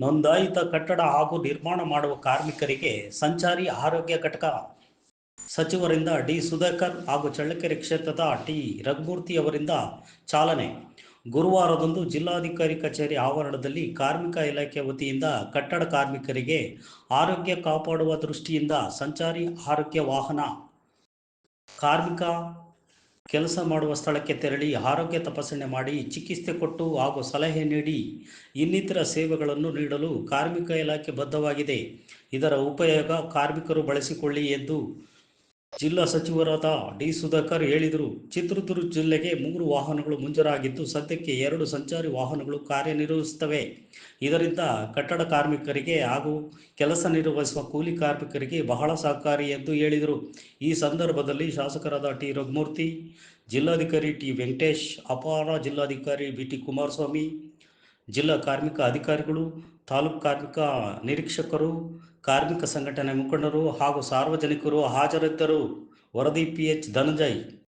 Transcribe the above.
ನೋಂದಾಯಿತ ಕಟ್ಟಡ ಹಾಗೂ ನಿರ್ಮಾಣ ಮಾಡುವ ಕಾರ್ಮಿಕರಿಗೆ ಸಂಚಾರಿ ಆರೋಗ್ಯ ಘಟಕ. ಸಚಿವರಿಂದ ಡಿ ಸುಧಾಕರ್ ಹಾಗೂ ಚಳ್ಳಕೆರೆ ಕ್ಷೇತ್ರದ ಟಿ ರಘುಮೂರ್ತಿ ಅವರಿಂದ ಚಾಲನೆ. ಗುರುವಾರದಂದು ಜಿಲ್ಲಾಧಿಕಾರಿ ಕಚೇರಿ ಆವರಣದಲ್ಲಿ ಕಾರ್ಮಿಕ ಇಲಾಖೆ ವತಿಯಿಂದ ಕಟ್ಟಡ ಕಾರ್ಮಿಕರಿಗೆ ಆರೋಗ್ಯ ಕಾಪಾಡುವ ದೃಷ್ಟಿಯಿಂದ ಸಂಚಾರಿ ಆರೋಗ್ಯ ವಾಹನ. ಕಾರ್ಮಿಕ ಕೆಲಸ ಮಾಡುವ ಸ್ಥಳಕ್ಕೆ ತೆರಳಿ ಆರೋಗ್ಯ ತಪಾಸಣೆ ಮಾಡಿ ಚಿಕಿತ್ಸೆ ಕೊಟ್ಟು ಹಾಗೂ ಸಲಹೆ ನೀಡಿ ಇನ್ನಿತರ ಸೇವೆಗಳನ್ನು ನೀಡಲು ಕಾರ್ಮಿಕ ಇಲಾಖೆ ಬದ್ಧವಾಗಿದೆ. ಇದರ ಉಪಯೋಗ ಕಾರ್ಮಿಕರು ಬಳಸಿಕೊಳ್ಳಿ ಎಂದು ಜಿಲ್ಲಾ ಸಚಿವರಾದ ಡಿ ಸುಧಾಕರ್ ಹೇಳಿದರು, ಚಿತ್ರದುರ್ಗ ಜಿಲ್ಲೆಗೆ ಮೂರು ವಾಹನಗಳು ಮುಂಜರಾಗಿದ್ದು ಸದ್ಯಕ್ಕೆ ಎರಡು ಸಂಚಾರಿ ವಾಹನಗಳು ಕಾರ್ಯನಿರ್ವಹಿಸುತ್ತವೆ. ಇದರಿಂದ ಕಟ್ಟಡ ಕಾರ್ಮಿಕರಿಗೆ ಹಾಗೂ ಕೆಲಸ ನಿರ್ವಹಿಸುವ ಕೂಲಿ ಕಾರ್ಮಿಕರಿಗೆ ಬಹಳ ಸಹಕಾರಿ ಎಂದು ಹೇಳಿದರು. ಈ ಸಂದರ್ಭದಲ್ಲಿ ಶಾಸಕರಾದ ಟಿ ರಘುಮೂರ್ತಿ, ಜಿಲ್ಲಾಧಿಕಾರಿ ಟಿ ವೆಂಕಟೇಶ್, ಅಪಾರ ಜಿಲ್ಲಾಧಿಕಾರಿ ಬಿ ಟಿ ಕುಮಾರಸ್ವಾಮಿ ಜಿಲ್ಲಾ ಕಾರ್ಮಿಕ ಅಧಿಕಾರಿಗಳು, ತಾಲೂಕು ಕಾರ್ಮಿಕ ನಿರೀಕ್ಷಕರು, ಕಾರ್ಮಿಕ ಸಂಘಟನೆ ಮುಖಂಡರು ಹಾಗೂ ಸಾರ್ವಜನಿಕರು ಹಾಜರಿದ್ದರು. ವರದಿ ಪಿ ಎಚ್ ಧನಂಜಯ್.